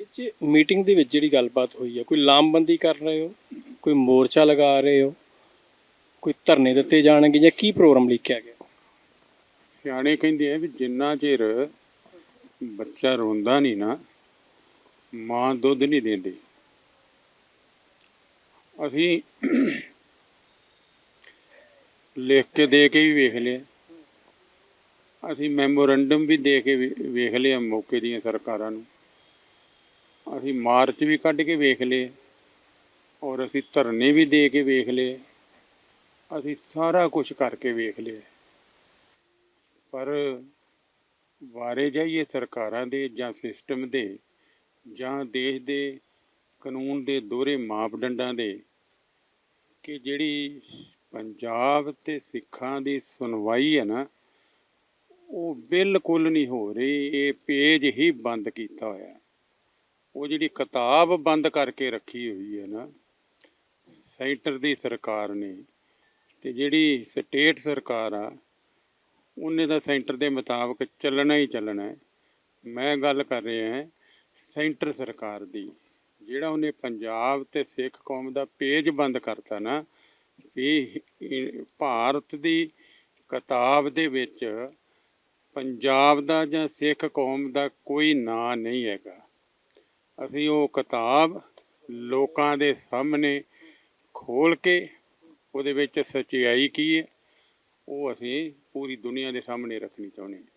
ਇਹ 'ਚ ਮੀਟਿੰਗ ਦੇ ਵਿੱਚ ਜਿਹੜੀ ਗੱਲਬਾਤ ਹੋਈ ਹੈ ਕੋਈ ਲਾਮਬੰਦੀ ਕਰ ਰਹੇ ਹੋ? ਕੋਈ ਮੋਰਚਾ ਲਗਾ ਰਹੇ ਹੋ? ਕੋਈ ਧਰਨੇ ਦਿੱਤੇ ਜਾਣਗੇ ਜਾਂ ਕੀ ਪ੍ਰੋਗਰਾਮ ਲਿਖਿਆ ਗਿਆ? ਸਿਆਣੇ ਕਹਿੰਦੇ ਆ ਵੀ ਜਿੰਨਾ ਚਿਰ ਬੱਚਾ ਰੋਂਦਾ ਨਹੀਂ ਨਾ, ਮਾਂ ਦੁੱਧ ਨਹੀਂ ਦਿੰਦੀ। ਅਸੀਂ ਲਿਖ ਕੇ ਦੇ ਕੇ ਵੀ ਵੇਖ ਲਿਆ। ਅਸੀਂ ਮੈਮੋਰੰਡਮ ਵੀ ਦੇ ਕੇ ਵੀ ਵੇਖ ਲਿਆ ਮੌਕੇ ਦੀਆਂ ਸਰਕਾਰਾਂ ਨੂੰ। ਅਸੀਂ ਮਾਰਚ ਵੀ ਕੱਢ ਕੇ ਵੇਖ ਲਏ, ਔਰ ਅਸੀਂ ਧਰਨੇ ਵੀ ਦੇ ਕੇ ਵੇਖ ਲਏ, ਅਸੀਂ ਸਾਰਾ ਕੁਝ ਕਰਕੇ ਵੇਖ ਲਿਆ ਪਰ ਵਾਰੇ ਜਾਈਏ ਸਰਕਾਰਾਂ ਦੇ ਜਾਂ ਸਿਸਟਮ ਦੇ, ਜਾਂ ਦੇਸ਼ ਦੇ ਕਾਨੂੰਨ ਦੇ ਦੋਹਰੇ ਮਾਪਦੰਡਾਂ ਦੇ, ਕਿ ਜਿਹੜੀ ਪੰਜਾਬ ਤੇ ਸਿੱਖਾਂ ਦੀ ਸੁਣਵਾਈ ਹੈ ਨਾ, ਉਹ ਬਿਲਕੁਲ ਨਹੀਂ ਹੋ ਰਹੀ, ਇਹ ਪੇਜ ਹੀ ਬੰਦ ਕੀਤਾ ਹੋਇਆ। ਉਹ ਜਿਹੜੀ ਕਿਤਾਬ ਬੰਦ ਕਰਕੇ ਰੱਖੀ ਹੋਈ ਹੈ ਨਾ, ਸੈਂਟਰ ਦੀ ਸਰਕਾਰ ਨੇ ਤੇ ਜਿਹੜੀ ਸਟੇਟ ਸਰਕਾਰ ਆ, ਉਹਨੇ ਤਾਂ ਸੈਂਟਰ ਦੇ ਮੁਤਾਬਕ ਚੱਲਣਾ ਹੀ ਚੱਲਣਾ ਮੈਂ ਗੱਲ ਕਰ ਰਿਹਾ ਹਾਂ ਸੈਂਟਰ ਸਰਕਾਰ ਦੀ, ਜਿਹੜਾ ਉਹਨੇ ਪੰਜਾਬ ਤੇ ਸਿੱਖ ਕੌਮ ਦਾ ਪੇਜ ਬੰਦ ਕਰਤਾ ਨਾ, ਵੀ ਭਾਰਤ ਦੀ ਕਿਤਾਬ ਦੇ ਵਿੱਚ ਪੰਜਾਬ ਦਾ ਜਾਂ ਸਿੱਖ ਕੌਮ ਦਾ ਕੋਈ ਨਾਂ ਨਹੀਂ ਹੈਗਾ। ਅਸੀਂ ਉਹ ਕਿਤਾਬ ਲੋਕਾਂ ਦੇ ਸਾਹਮਣੇ ਖੋਲ ਕੇ ਉਹਦੇ ਵਿੱਚ ਸੱਚਾਈ ਕੀ ਹੈ, ਉਹ ਅਸੀਂ ਪੂਰੀ ਦੁਨੀਆ ਦੇ ਸਾਹਮਣੇ ਰੱਖਣੀ ਚਾਹੁੰਦੇ ਹਾਂ।